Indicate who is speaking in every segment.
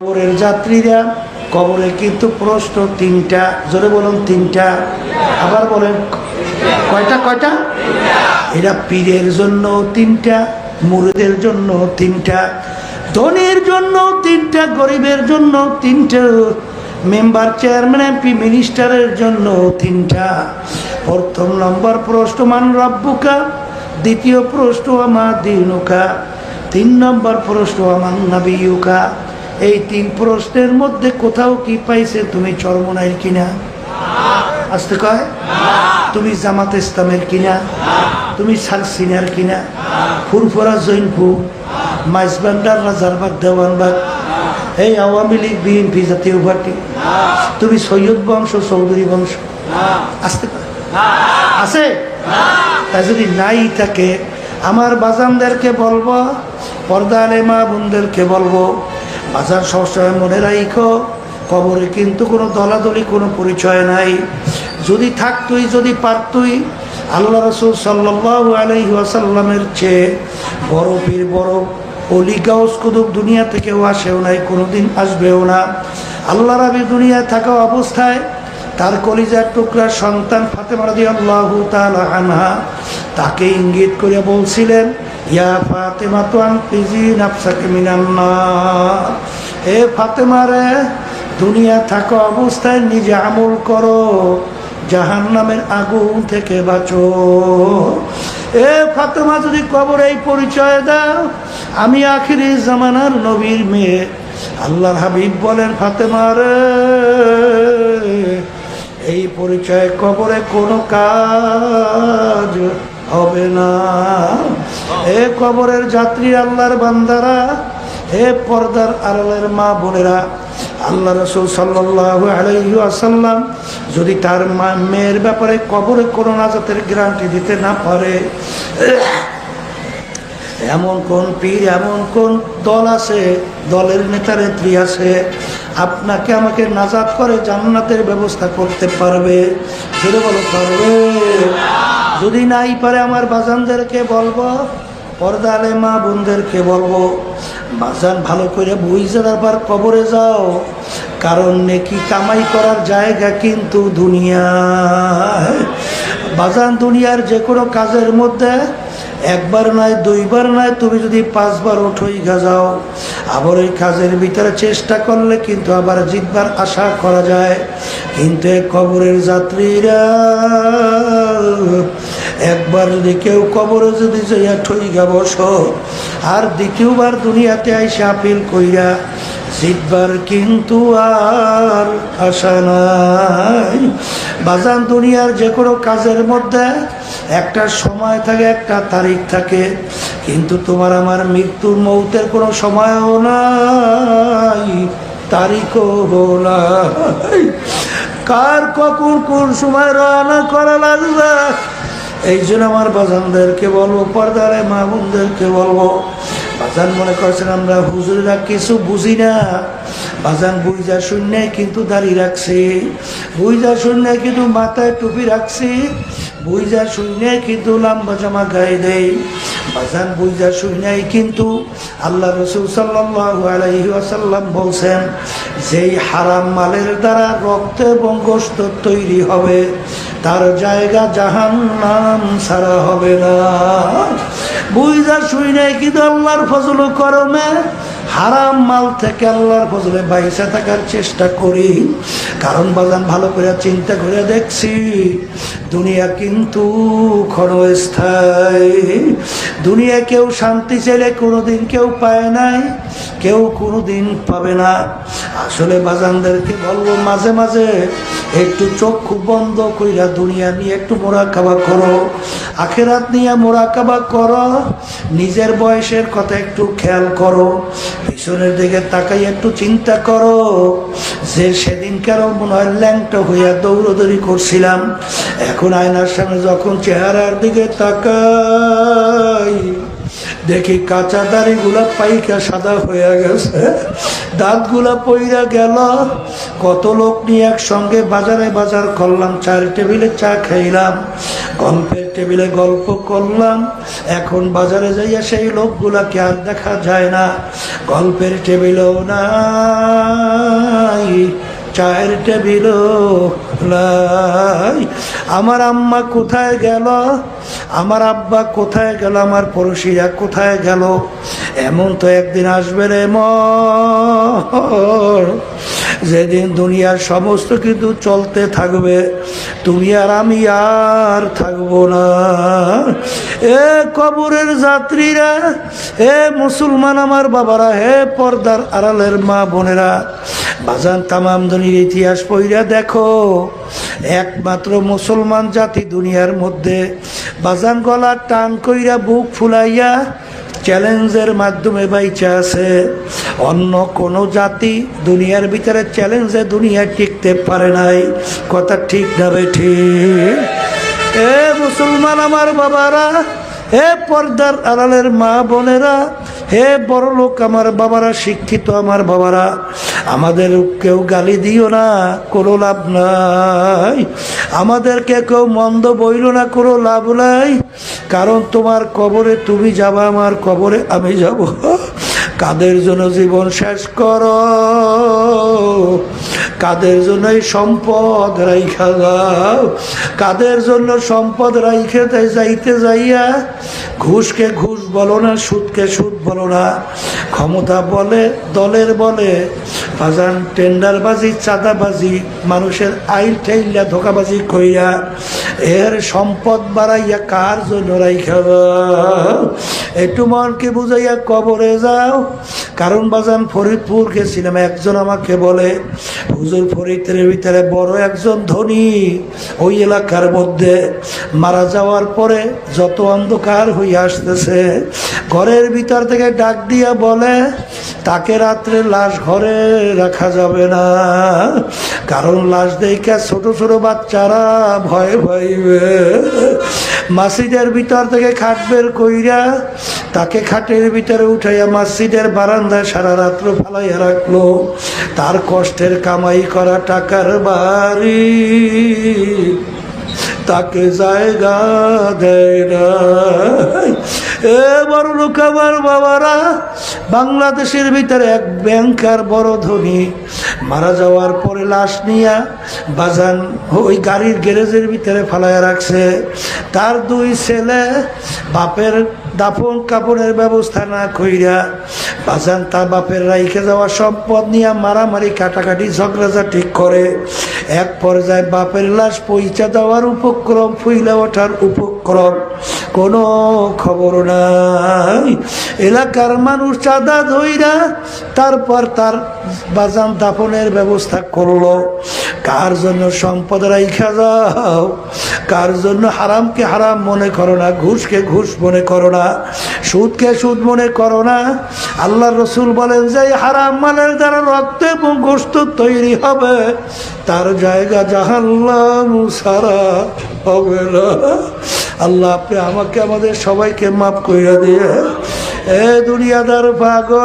Speaker 1: কবরের যাত্রীরা, কবরে কিন্তু প্রশ্ন তিনটা, জোরে বলুন তিনটা, আবার বলেন কয়টা কয়টা? এরা পীরের জন্য তিনটা, মুরিদের জন্য তিনটা, ধনীর জন্য তিনটা, গরিবের জন্য তিনটা, মেম্বার চেয়ারম্যান, এমপি, মিনিস্টারের জন্য তিনটা। প্রথম নম্বর প্রশ্ন, মান রব্বুকা? দ্বিতীয় প্রশ্ন আমার দিনুকা? তিন নম্বর প্রশ্ন আমার নাবিউকা এই তিন প্রশ্নের মধ্যে কোথাও কি পাইছে তুমি চরমনাইর কিনা? আসতে কয়। তুমি জামাত ইসলামের কিনা? তুমি সালসিনার কিনা? ফুরফুরা জৈনপুর মাইজবান্ডার রাজারবাগ, দেওয়ানবাগ, এই আওয়ামী লীগ, বিএনপি জাতীয় পার্টি। তুমি সৈয়দ বংশ, চৌধুরী বংশ। আসতে আছে? তাই যদি নাই থাকে, আমার বাজানদেরকে বলব পর্দা আলে মা বোনদেরকে বলব বাজার সবসময় মনে রাখো কবরে কিন্তু কোনো দলাদলি, কোনো পরিচয় নাই। যদি থাকতুই, যদি পারতুই, আল্লাহ রসুল সাল্লাহ আলহি আসাল্লামের চেয়ে বড় পীর, বড় অলি, গাউস কুদুব দুনিয়া থেকেও আসেও নাই, কোনোদিন আসবেও না। আল্লাহ রাবি দুনিয়ায় থাকা অবস্থায় তার কলিজার টুকরা সন্তান ফাতেমা রাদি আল্লাহ তাকে ইঙ্গিত করে বলছিলেন ইয়া ফাতেমা তো আনফিজি নাফসাকে মিনান্নার এ ফাতেমা রে, দুনিয়া থাকা অবস্থায় নিজে আমল করো জাহান নামের আগুন থেকে বাঁচো। এ ফাতেমা, যদি কবর এই পরিচয় দাও, আমি আখিরি জামানার নবীর মেয়ে। আল্লাহর হাবিব বলেন, ফাতেমা রে, এই পরিচয় কবরে কোনো কাজ হবে না। এ কবরের যাত্রী আল্লাহর বান্দারা হে পর্দার আড়ালের মা বোনেরা, আল্লাহ রসুল আসাল্লাম যদি তার মা, মেয়ের ব্যাপারে কবরে কোনো নাজাতের গ্যারান্টি দিতে না পারে, এমন কোন পীর, এমন কোন দল আছে, দলের নেতা, নেত্রী আছে, আপনাকে আমাকে নাজাত করে জান্নাতের ব্যবস্থা করতে পারবে? সেটা বলো, পারবে? যদি নাই পারে আমার বাজানদেরকে বলব পর্দা আলে মা বোনদেরকে বলব, বাজান ভালো করে বুঝে তারপর কবরে যাও, কারণ নেকি কামাই করার জায়গা কিন্তু দুনিয়া বাজান দুনিয়ার যে কোনো কাজের মধ্যে একবার নয়, দুইবার নয়, তুমি যদি পাঁচবার উঠোই যাও আবার ওই কাজের ভিতরে চেষ্টা করলে কিন্তু আবার জিতবার আশা করা যায়। কিন্তু কবরের যাত্রীরা একবার যদি কেউ কবরে যদি যাইয়া ঠইগা বস, আর দ্বিতীয়বার দুনিয়াতে আইসা আপিল কইরা জিতবার কিন্তু আর আশা নাই। বাজান দুনিয়ার যে কোনো কাজের মধ্যে একটা সময় থাকে, একটা তারিখ থাকে, কিন্তু তোমার আমার মৃত্যুর মৌতের কোনো সময়ও নাই, তারিখও নাই। কার কখন কোন সময় রান্না করা লাগবে? এই জন্য আমার বাজানদেরকে বলব, পর্দারে মা বোনদেরকে বলব। বাজান মনে করছেন, আমরা হুজুরেরা কিছু বুঝি না। বাজান বুঝা শূন্য কিন্তু দাড়ি রাখছি, বুঝা শূন্য কিন্তু মাথায় টুপি রাখছি, বুঝা শূন্য কিন্তু লম্বা জামা গায়ে দেয়। বাজান বুঝা শূন্যই কিন্তু আল্লাহ রসুল সাল্লাহ আলাইহি বলছেন, যেই হারাম মালের দ্বারা রক্ত এবং গোস্ত তৈরি হবে, তার জায়গা জাহান নাম ছাড়া হবে না। শুই নাই কিন্তু আল্লাহর ফজল করমে হারাম মাল থেকে আল্লাহর ফজলে বাইসা থাকার চেষ্টা করি। কারণ বাজান ভালো করে চিন্তা করে দেখছি, দুনিয়া কিন্তু ক্ষণস্থায়ী। দুনিয়া কেউ শান্তি চাইলে কোনোদিন কেউ পায় নাই। কেউ কোনোদিন পাবে না। আসলে বাজানদেরকে বলব মাঝে মাঝে একটু চক্ষু বন্ধ কইরা দুনিয়া নিয়ে একটু মোরা খাবা করো। আখেরাত নিয়ে মোরা কাবা করো। নিজের বয়সের কথা একটু খেয়াল করো। পিছনের দিকে তাকাই একটু চিন্তা করো। যে সেদিন কেন মনে হয় ল্যাংটা হইয়া দৌড়দৌড়ি করছিলাম, এখন আয়নার সামনে যখন চেহারার দিকে তাকাই দেখি কাঁচা দাড়িগুলা পাইকা সাদা হয়ে গেছে। দাঁতগুলা পইরা গেল। কত লোক নিয়ে একসঙ্গে বাজারে বাজার করলাম, চার টেবিলে চা খাইলাম, গল্পের টেবিলে গল্প করলাম। এখন বাজারে যাইয়া সেই লোকগুলাকে আর দেখা যায় না, গল্পের টেবিলেও নাই। চায়ের টেবিল আমার আম্মা কোথায় গেল? আমার আব্বা কোথায় গেল? আমার পড়োশিরা কোথায় গেল? এমন তো একদিন আসবে রে মন। যেদিন দুনিয়ার সমস্ত কিছু চলতে থাকবে, তুমি আর আমি আর থাকব না। এ কবরের যাত্রীরা, এ মুসলমান আমার বাবারা, হে পর্দার আড়ালের মা বোনেরা, বাজান তামাম দুনির ইতিহাস পইরা দেখো, একমাত্র মুসলমান জাতি দুনিয়ার মধ্যে, বাজান গলা টান কইরা বুক ফুলাইয়া চ্যালেঞ্জের মাধ্যমে বাইচা আছে। অন্য কোনো জাতি দুনিয়ার ভিতরে চ্যালেঞ্জে দুনিয়া টিকতে পারে নাই। কথা ঠিক না ঠিক। এ মুসলমান আমার বাবারা, এ পর্দার আড়ালের মা বোনেরা হে বড় লোক, আমার বাবারা, শিক্ষিত আমার বাবারা, আমাদের কেউ গালি দিও না, কোনো লাভ নাই। আমাদেরকে কেউ মন্দ বইল না, কোনো লাভ নাই। কারণ তোমার কবরে তুমি যাবা, আমার কবরে আমি যাব। কাদের জন্য জীবন শেষ করো? কাদের জন্য এই সম্পদ রাইখা যাও কাদের জন্য সম্পদ রাইখে যাইতে যাইয়া? ঘুষকে ঘুষ বলো না, সুদকে সুদ বলো না। ক্ষমতা বলে, দলের বলে। বাজান টেন্ডারবাজি, চাঁদাবাজি, মানুষের আইল ঠেইলা ধোকাবাজি কইয়া এর সম্পদ বাড়াইয়া কার জন্য রাইখা একটু মনকে বুঝাইয়া কবরে যাও। কারণ বাজান ফরিদপুর গেছিলাম, একজন আমাকে বলে, হুজুর ফরিদের ভিতরে বড় একজন ধনী ওই এলাকার মধ্যে মারা যাওয়ার পরে যত অন্ধকার হয়ে আসতেছে, ঘরের ভিতর থেকে ডাক দিয়া বলে, তাকে রাত্রে লাশ ঘরে রাখা যাবে না। কারণ লাশ দেখে ছোট ছোট বাচ্চারা ভয় ভয়বে মাসিদের ভিতর থেকে খাট বের কইরা তাকে খাটের ভিতরে উঠাইয়া মসজিদের বারান্দায় সারা রাত্র ফালাইয়া রাখল। তার কষ্টের কামাই করা টাকার বাড়ি। তাকে জায়গা দেয় না এ বড় লোক আমার বাবারা, বাংলাদেশের ভিতরে এক ব্যাংকার বড় ধনী, মারা যাওয়ার পরে লাশ নিয়া বাজান ওই গাড়ির গ্যারেজের ভিতরে ফালাইয়া রাখছে। তার দুই ছেলে বাপের দাফন কাপড়ের ব্যবস্থা না কইরা বাজান তার বাপের রাইখে যাওয়া সম্পদ নিয়ে মারামারি, কাটাকাটি ঝগড়াঝা ঠিক করে। এক পর্যায়ে বাপের লাশ পইচা দেওয়ার উপক্রম, ফুইলে ওঠার উপক্রম। কোনো খবর নাই। এলাকার মানুষ চাঁদা ধইরা তারপর তার বাজান দাফনের ব্যবস্থা করল। কার জন্য সম্পদ রাইখা যাও? কার জন্য হারামকে হারাম মনে করো না, ঘুষকে ঘুষ মনে করো না, সুদকে সুদ মনে করো না? আল্লাহ রসুল বলেন, যে হারাম মালের দ্বারা রক্ত এবং গোস্ত তৈরি হবে, তার জায়গা জাহাল্লাম সারা হবে না। আল্লাহ আপনি আমাকে আমাদের সবাইকে মাফ কইরা দিয়ে এ দুনিয়াদার পাগল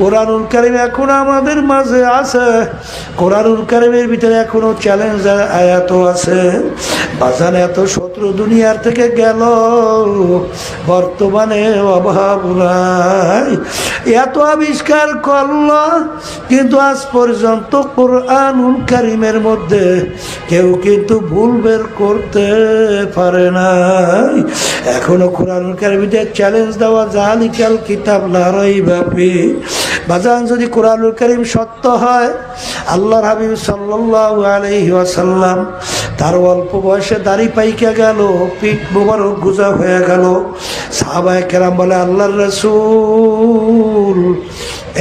Speaker 1: কোরআনুল কারিম এখন আমাদের মাঝে আছে। কোরআনুল কারিমের ভিতরে এখনও চ্যালেঞ্জ আয়াত আছে। বাজান এত শত্রু দুনিয়ার থেকে গেল। বর্তমানে অভাব নাই। এত আবিষ্কার করল, কিন্তু আজ পর্যন্ত কোরআনুল কারিমের মধ্যে কেউ কিন্তু ভুল বের করতে পারে নাই। এখনও কোরআনুল কারিমের চ্যালেঞ্জ দেওয়া জালিকাল কিতাব লারাই ব্যাপী। বাজান, যদি কোরআনুল করিম সত্য হয়, আল্লাহর হাবিব আসাল্লাম তার অল্প বয়সে দাড়ি পাইকা গেল, পিঠ মোবারক গুজা হয়ে গেল। সাহাবায় কেরাম বলে, আল্লাহর রসুল,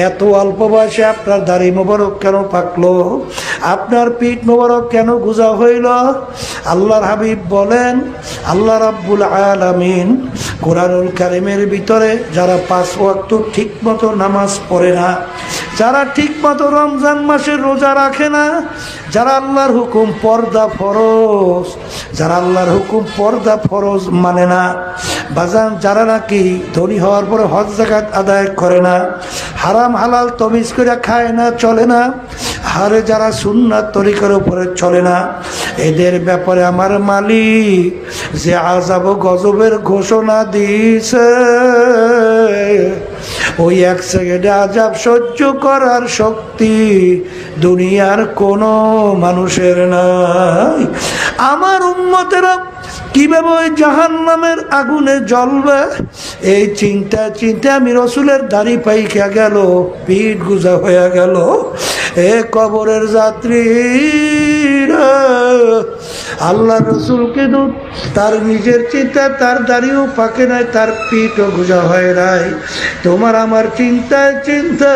Speaker 1: এত অল্প বয়সে আপনার দাড়ি মোবারক কেন পাকলো? আপনার পিঠ মোবারক কেন গুজা হইল? আল্লাহর হাবিব বলেন, আল্লাহ রাব্বুল আলামিন কোরআনুল কারিমের ভিতরে যারা পাঁচ ওয়াক্ত ঠিক মতো নামাজ পড়ে না, যারা ঠিক মতো রমজান মাসে রোজা রাখে না, যারা আল্লাহর হুকুম পর্দা ফরজ, যারা আল্লাহর হুকুম পর্দা ফরজ মানে না, বাজান যারা নাকি ধনী হওয়ার পরে হজ জাকাত আদায় করে না, হারাম হালাল তমিজ করে খায় না, চলে না হারে যারা সুন্নার তরিকার উপরে চলে না, এদের ব্যাপারে আমার মালিক যে আজাব গজবের ঘোষণা দিয়েছে। ওই এক সেকেন্ডে আজাব সহ্য করার শক্তি দুনিয়ার কোনো মানুষের নাই। আমার উন্মতেরা কীভাবে ওই জাহান নামের আগুনে জ্বলবে? এই চিন্তা চিন্তা আমি রসুলের দাড়ি পাইকা গেল, পিঠ গুজা হয়ে গেল। এ কবরের যাত্রী আল্লাহ রসুলকে দুধ তার নিজের চিন্তা, তার দাড়িও পাকে নাই, তার পিঠও গুজা হয় নাই। তোমার আমার চিন্তায় চিন্তা,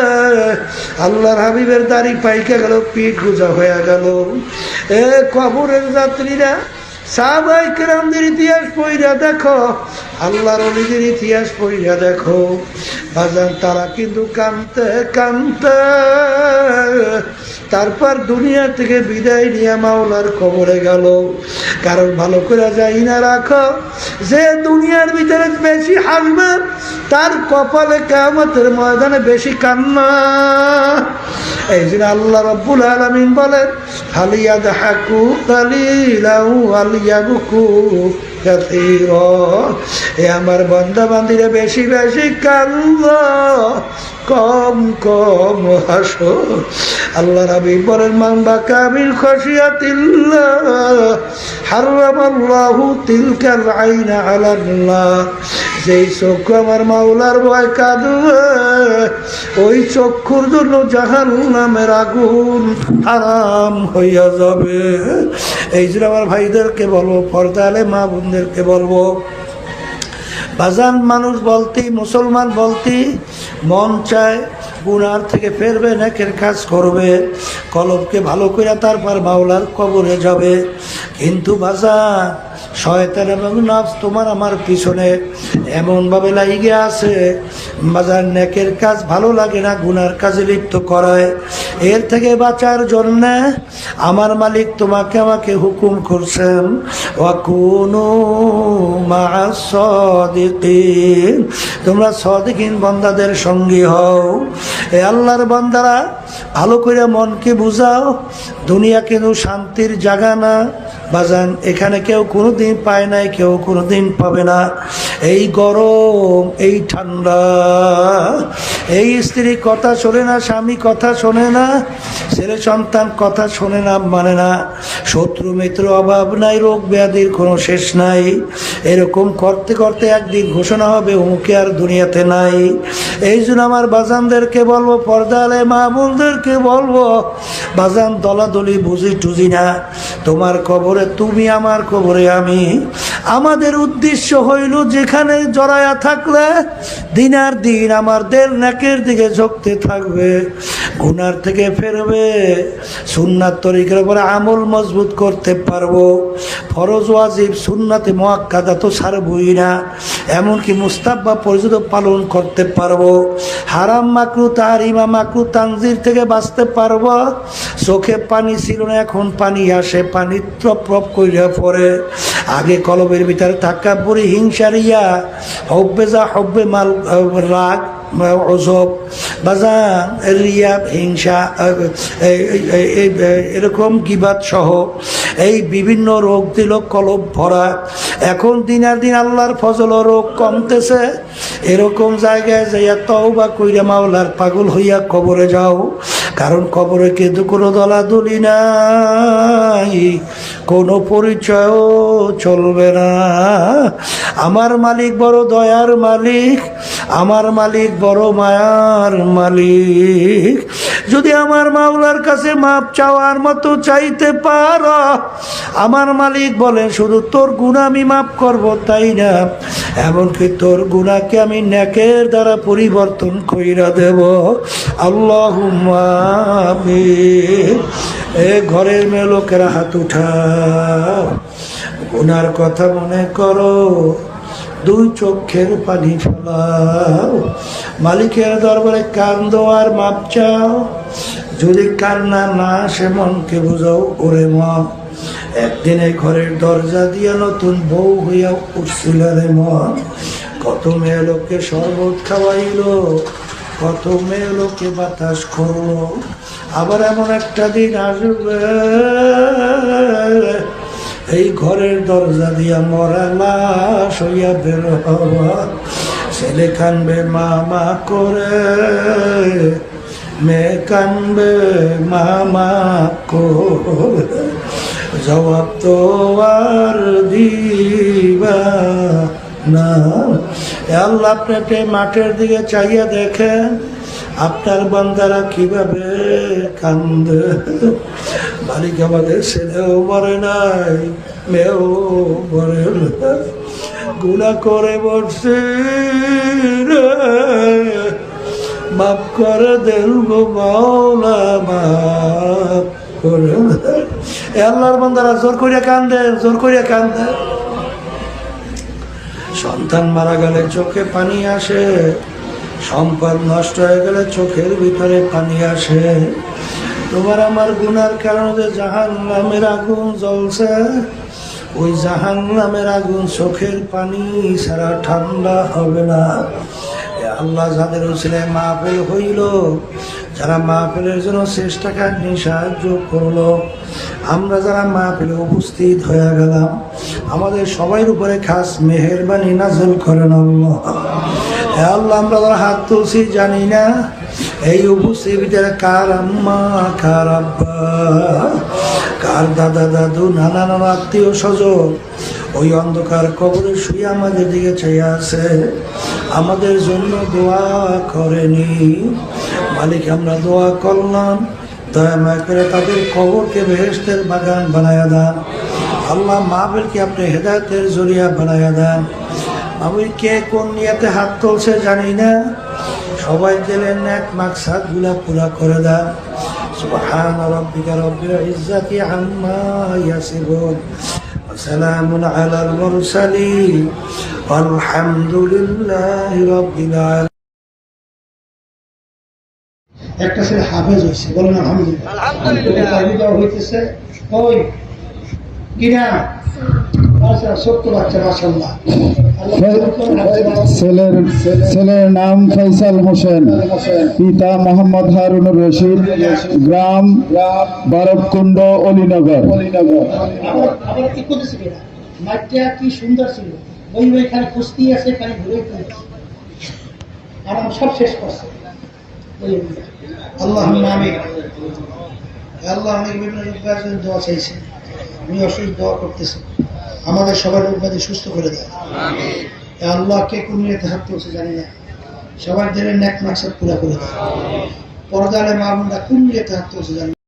Speaker 1: আল্লাহর হাবিবের দাড়ি পাইকে গেল, পিঠ গুজা হয়ে গেল। এ কবরের যাত্রীরা সাহাবাই কেরামদের ইতিহাস পইরা দেখো, আল্লাহর অলিদের ইতিহাস পইরা দেখো। বাজান তারা কিন্তু কানতে কানতে তারপর দুনিয়া থেকে বিদায় নিয়ে মাওলার কবরে গেল। কারণ ভালো করে যাই না রাখো, যে দুনিয়ার ভিতরে বেশি হাসবে, তার কপালে কামতের ময়দানে বেশি কান্না। এই জন্য আল্লাহ রব্বুল আলমিন বলেন হালিয়াদ হাকু কালিলাউ আমার বান্দা বান্ধীরা বেশি বেশি কান্দ। কম কম হাসো। আল্লাহ রাবি বলেন, মান বা কামিল খসিয়াতিল্লাহ হারামাল্লাহু তিলকাল আইনা যেই চক্ষু আমার মাওলার ভয় কাঁদবে ওই চক্ষুর জন্য জাহান নামের আগুন আরাম হইয়া যাবে। এই জন্য আমার ভাইদেরকে বলব পর্দালে মা বোনদেরকে বলব বাজান মানুষ বলতেই মুসলমান বলতেই মন চায় গুনার থেকে ফেরবে, নেকের কাজ করবে, কলবকে ভালো করে তারপর মাওলার কবরে যাবে। কিন্তু বাজান, শয়তান এবং নফস তোমার আমার পিছনে এমনভাবে লাইগে আছে বাজার নেকের কাজ ভালো লাগে না, গুনার কাজে লিপ্ত করায়। এর থেকে বাঁচার জন্যে আমার মালিক তোমাকে আমাকে হুকুম করছেন মা তোমরা সদিকিন বন্দাদের সঙ্গী হও। এ আল্লাহর বন্দারা ভালো করে মনকে বুঝাও, দুনিয়া কিন্তু শান্তির জায়গা না। বাজান, এখানে কেউ কোনো দিন পায় নাই, কেউ কোনো দিন পাবে না। এই গরম, এই ঠান্ডা, এই স্ত্রী কথা শোনে না, স্বামী কথা শোনে না, ছেলে সন্তান কথা শোনে না মানে না। শত্রু মিত্র অভাব নাই, রোগ ব্যাধির কোনো শেষ নাই। এরকম করতে করতে একদিন ঘোষণা হবে, অমুকে আর দুনিয়াতে নাই। এই জন্য আমার বাজানদেরকে বলব, পর্দালে মা বোনদেরকে বলব, বাজান দলাদলি বুঝি টুজি না। তোমার কবরে তুমি আমার কবরে আমি। আমাদের উদ্দেশ্য হইল যেখানে জড়ায়া থাকলে দিনার দিন আমার দের নাকের দিকে ঝুঁকতে থাকবে, গুনার থেকে ফেরবে, সুন্নাত তরিকের উপরে আমল মজবুত করতে পারব। ফরজ, ওয়াজিব, সুন্নাতে মোয়াক্কাদা তো ছাড়বই না, এমনকি মুস্তাব্বা পর্যন্ত পালন করতে পারব। হারাম মাকরু তার ইমা মাকরু, তানজির থেকে বাঁচতে পারব। চোখে পানি ছিল না, এখন পানি আসে, পানি টপ কইরা পরে আগে কলবের ভিতরে থাকা বুড়ি হিংসারিয়া হব্বে যা হব্বে মাল রাগ অজব বাজান রিয়া, হিংসা এরকম কিবাদ সহ এই বিভিন্ন রোগ দিল কলব ভরা, এখন দিনার দিন আল্লাহর ফজল রোগ কমতেছে। এরকম জায়গায় যাইয়া তও বা কইরা মাওলার পাগল হইয়া কবরে যাও, কারণ কবরে কিন্তু কোনো দলা দলাদলি নাই। কোনো পরিচয়ও চলবে না। আমার মালিক বড় দয়ার মালিক আমার মালিক বড় মায়ার মালিক। যদি আমার মাওলার কাছে মাপ চাওয়ার মতো চাইতে পার, আমার মালিক বলেন, শুধু তোর গুণা আমি মাপ করব, তাই না? এমনকি তোর গুণাকে আমি ন্যাকের দ্বারা পরিবর্তন কইরা দেব। আল্লাহ এ ঘরের মেয়ে লোকেরা হাত উঠা গুনার কথা মনে করো। দুই চোখের পানি ফেলাও। মালিকের দরবারে কান্দো আর মাপ চাও। যদি কান্না না সে মনকে বুঝাও, ওরে মন একদিনে ঘরের দরজা দিয়ে নতুন বউ হইয়া উঠছিল রে মন। কত মেয়ে লোককে শরবত খাওয়াইল, কত মেয়ে লোকে বাতাস করল। আবার এমন একটা দিন আসবে এই ঘরের দরজা দিয়া মরা লাশ হইয়া বের হওয়া। ছেলে কানবে, মামা করে। মেয়ে কানবে, মামা করে। জবাব তো আর দিবা না। আল্লাহ আপনাকে মাঠের দিকে চাইয়া দেখেন, আপনার বান্দারা কীভাবে কান্দে। মালিক আমাদের ছেলেও মরে নাই, মেয়েও মরে নাই। গুণা করে বসে মাফ করে দেন গো মাওলা মাফ করে। এ আল্লাহর বান্দারা জোর করিয়া কান্দে, জোর করিয়া কান্দে। সন্তান মারা গেলে চোখে পানি আসে, সম্পদ নষ্ট হয়ে গেলে চোখের ভিতরে পানি আসে। তোমার আমার গুনার কারণে জাহান নামের আগুন জ্বলছে। ওই জাহান নামের আগুন চোখের পানি ছাড়া ঠান্ডা হবে না। আল্লাহ যাদের ছেলে মাহফিল হইল, যারা মাহফিলের জন্য চেষ্টা কাটনি সাহায্য করল, আমরা যারা মাহফিলে উপস্থিত হয়ে গেলাম, আমাদের সবার উপরে খাস মেহেরবানি নাজল করেন আল্লাহ। আল্লাহ আমরা যারা হাত তুলছি জানি না এই উপস্থিতির ভিতরে কার আম্মা, কার দাদা, দাদু, নানা নানা আত্মীয় স্বজন? ওই অন্ধকার কবরে শুয়ে আমাদের দিকে চেয়ে আছে। আমাদের জন্য দোয়া করেনি। মালিক, আমরা দোয়া করলাম। দয়া করে তাদের কবরকে বেহেস্তের বাগান বানায়া দেন। আল্লাহ মাহবিলকে আপনি হেদায়তের জরিয়া বানায়া দেন। আমি কে কোন নিয়াতে হাত তুলছে জানি না। সবাই দিলেন এক মাকসাদ গুলা পুরা করে দেন سبحان ربك رب العزة عما يصفون وسلام على المرسلين والحمد لله رب العالمين একটা ছেলে হাফেজ হয়েছে বলেন আলহামদুলিল্লাহ আলহামদুলিল্লাহ দেওয়া হইতেছে ওই কিনা
Speaker 2: ছেলের নাম ফৈসাল হোসেন। পিতা মোহাম্মদ হারুনুর রশিদ। গ্রাম বারবকুণ্ড, অলিনগর।
Speaker 1: আবার কি সুন্দর ছিল কুস্তি আছে আমি ওই। আল্লাহ আল্লাহ অসুস্থ দোয়া করতেছি। আমাদের সবার রোগবাদী সুস্থ করে দেয়। আল্লাহ কে কোন নিয়ে হাত তুলছে জানি না। সবার দিনের ন্যাক মাকসাদ পুরা করে দেয়। পর্দালে মা বোনরা কোন নিয়ে হাত তুলছে জানি না।